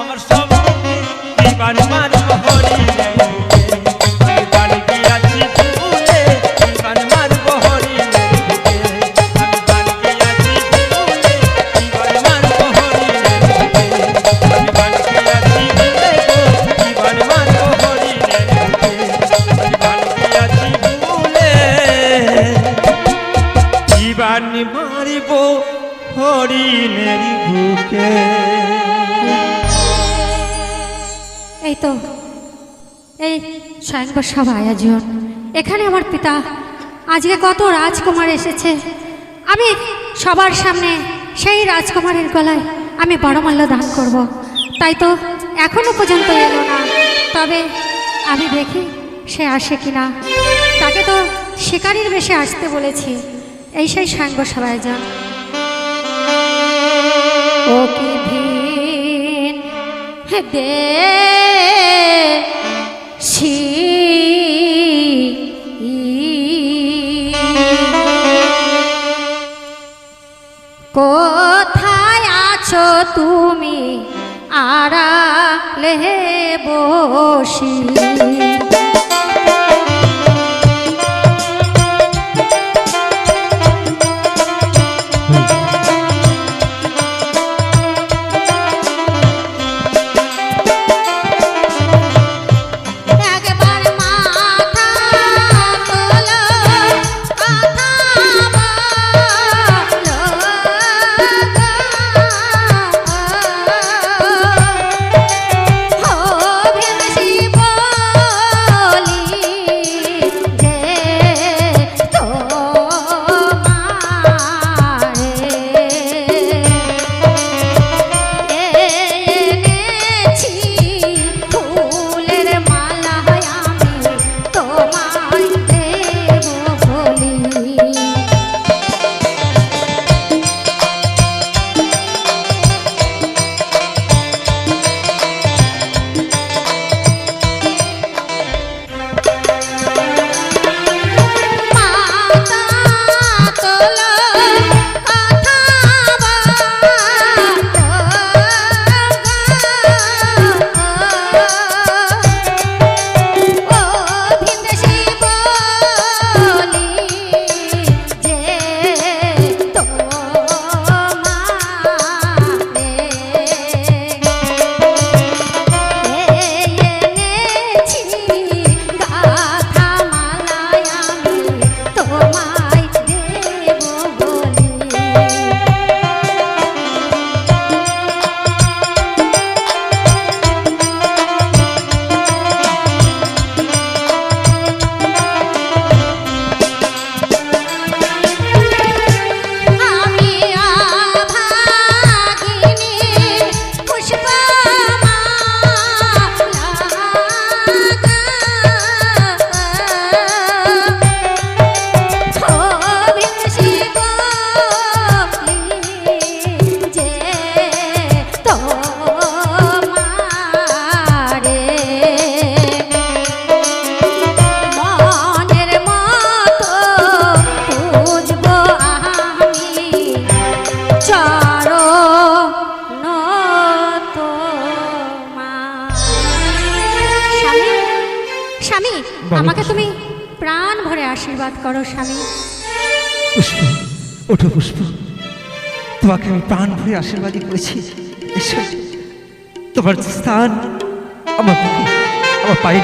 আমার সব জীবন হরিণের বুকে জীবন মারব হরিণের বুকে। এই তো। এই স্বয়ংবর সভা আয়োজন এখানে আমার পিতা। আজকে কত রাজকুমার এসেছে। আমি সবার সামনে সেই রাজকুমারের গলায় আমি বড়মূল্য দান করব। তাই তো এখনও পর্যন্ত এলো না। তবে আমি দেখি সে আসে কিনা। তাকে তো শিকারির বেশে আসতে বলেছি। এই সেই স্বয়ংবর সভা আয়োজন ও কি ভিন দে কোথায় আছো তুমি? আড়ালে বসি। আমাকে তুমি প্রাণ ভরে আশীর্বাদ করো স্বামী। পুষ্প ওঠো পুষ্প। তোমাকে আমি প্রাণ ভরে আশীর্বাদই করেছি। তোমার স্থান আমার আমার পায়ে।